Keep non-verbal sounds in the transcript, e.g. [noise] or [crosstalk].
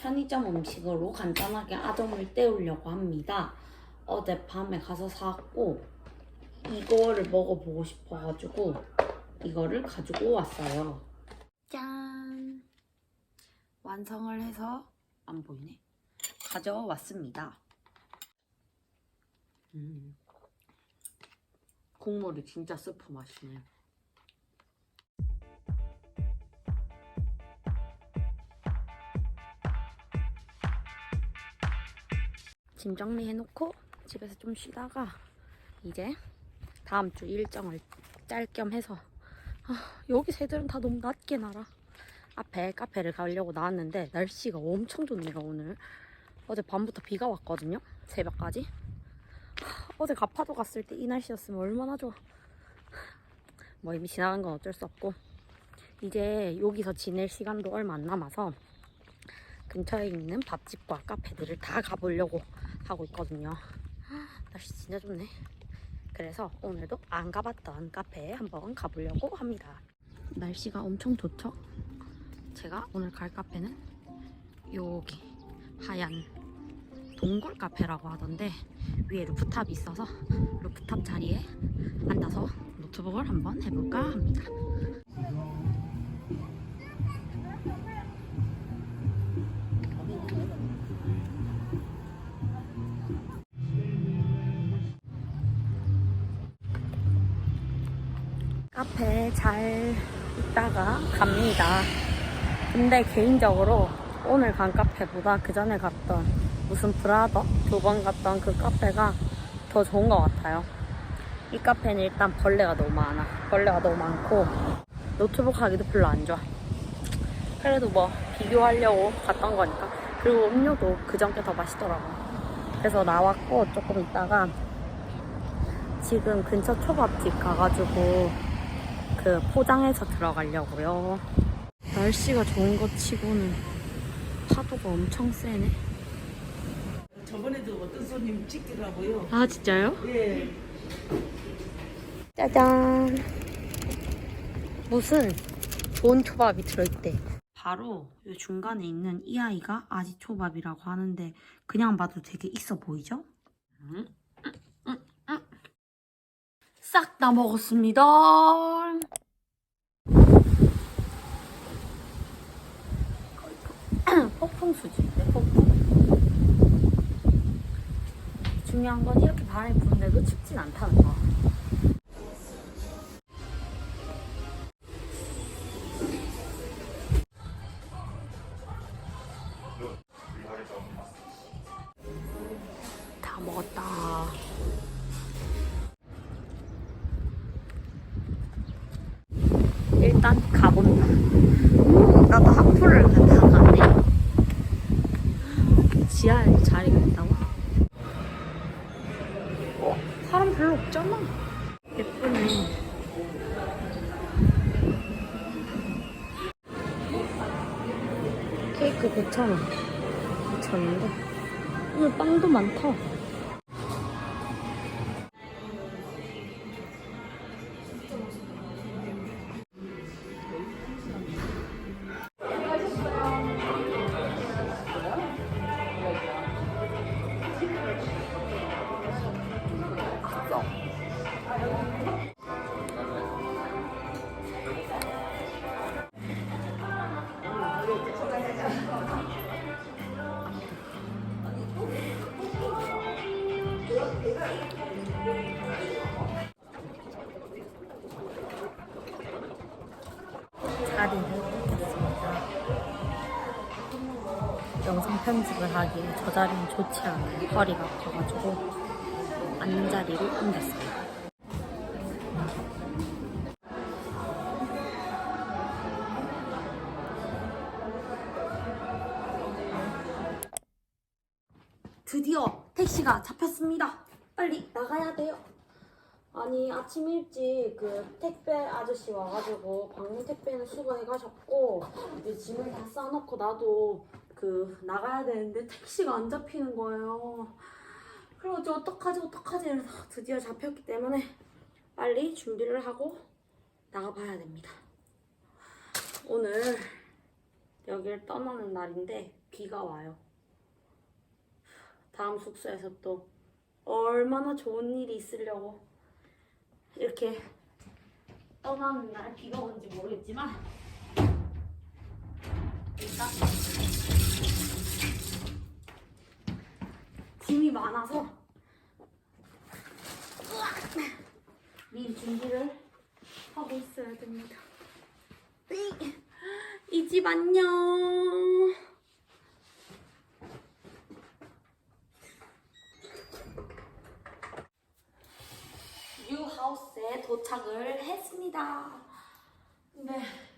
편의점 음식으로 간단하게 아점을 때우려고 합니다. 어젯밤에 가서 사왔고 이거를 먹어보고 싶어가지고 이거를 가지고 왔어요. 짠! 완성을 해서 안 보이네. 가져왔습니다. 음. 국물이 진짜 스프 맛이네. 짐 정리해놓고 집에서 좀 쉬다가 이제 다음 주 일정을 짤 겸 해서 아, 여기 새들은 다 너무 낮게 날아. 앞에 카페를 가려고 나왔는데 날씨가 엄청 좋네요 오늘. 어제 밤부터 비가 왔거든요. 새벽까지. 하, 어제 가파도 갔을 때 이 날씨였으면 얼마나 좋아. 뭐 이미 지나간 건 어쩔 수 없고 이제 여기서 지낼 시간도 얼마 안 남아서 근처에 있는 밥집과 카페들을 다 가보려고 하고 있거든요. 하, 날씨 진짜 좋네. 그래서 오늘도 안 가봤던 카페에 한번 가보려고 합니다. 날씨가 엄청 좋죠? 제가 오늘 갈 카페는 여기 하얀 동굴 카페라고 하던데 위에 루프탑이 있어서 루프탑 자리에 앉아서 노트북을 한번 해볼까 합니다. 카페 잘 있다가 갑니다. 근데 개인적으로 오늘 간 카페보다 그 전에 갔던 무슨 브라더 두 번 갔던 그 카페가 더 좋은 것 같아요. 이 카페는 일단 벌레가 너무 많아. 벌레가 너무 많고 노트북 하기도 별로 안 좋아. 그래도 뭐 비교하려고 갔던 거니까. 그리고 음료도 그 전 게 더 맛있더라고. 그래서 나왔고 조금 있다가 지금 근처 초밥집 가가지고 그 포장해서 들어가려고요. 날씨가 좋은 것 치고는 파도가 엄청 세네. 저번에도 어떤 손님 찍더라고요. 아 진짜요? 예. 짜잔. 무슨 좋은 초밥이 들어있대. 바로 이 중간에 있는 이 아이가 아지 초밥이라고 하는데 그냥 봐도 되게 있어 보이죠? 음, 싹 다 먹었습니다. [clears throat] 폭풍 수준인데 폭풍. 중요한 건 이렇게 바람이 부는데도 춥진 않다는 거. 일단 가본다. 오, 나도 하프를 다 갔네. 지하에 자리가 있다고? 어, 사람 별로 없잖아. 예쁘네. 케이크 9,000원. 9,000원인데. 오늘 빵도 많다. 자리를 옮겼습니다. 영상 편집을 하기에 저 자리는 좋지 않아요. 허리가 아파가지고 앉는 자리를 옮겼어요. 드디어 택시가 잡혔습니다. 빨리 나가야 돼요. 아니 아침 일찍 그 택배 아저씨 와가지고 방문 택배는 수거해 가셨고 이제 짐을 다 싸놓고 나도 그 나가야 되는데 택시가 안 잡히는 거예요. 그래서 어떡하지 어떡하지 이래서 드디어 잡혔기 때문에 빨리 준비를 하고 나가봐야 됩니다. 오늘 여기를 떠나는 날인데 비가 와요. 다음 숙소에서 또 얼마나 좋은 일이 있으려고 이렇게 떠나는 날 비가 오는지 모르겠지만 일단 짐이 많아서 미리 준비를 하고 있어야 됩니다. 이 집 안녕. 뉴하우스에 도착을 했습니다. 네.